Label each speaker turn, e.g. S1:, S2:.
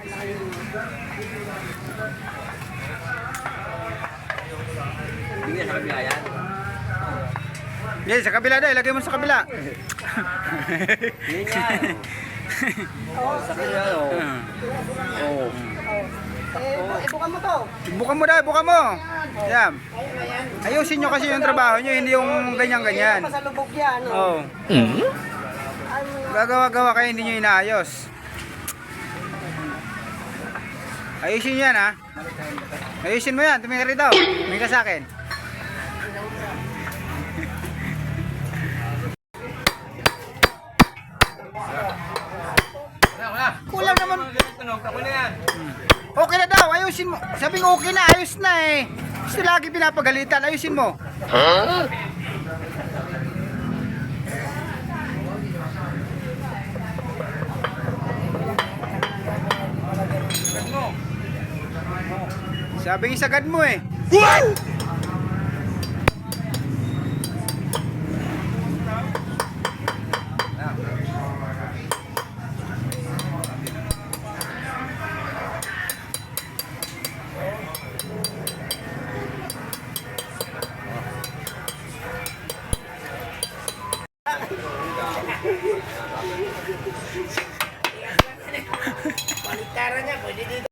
S1: Hindi sa kabila yan.
S2: Yan, sa kabila daw. Ilagay mo sa kabila.
S1: Hindi nga. Oo, sa kabila. Oo. Oo.
S3: Eh, ibukan mo to.
S2: Bukan mo daw, bukan mo. Yan. Ayusin nyo kasi yung trabaho nyo, hindi yung ganyan-ganyan.
S3: Pasalubog yan.
S2: Oo. Gagawa-gawa kayo, hindi nyo inaayos. Ayusin nyo yan ha. Ayusin mo yan, tumingin ka rito. Tumingin ka sa akin. Kulang naman. Okay na daw, ayusin mo. Sabi ko okay na, ayos na eh. Gusto lagi pinapagalitan, ayusin mo. Sabi Sabing isagad mo eh. Wow! Baliktara niya, pwede dito.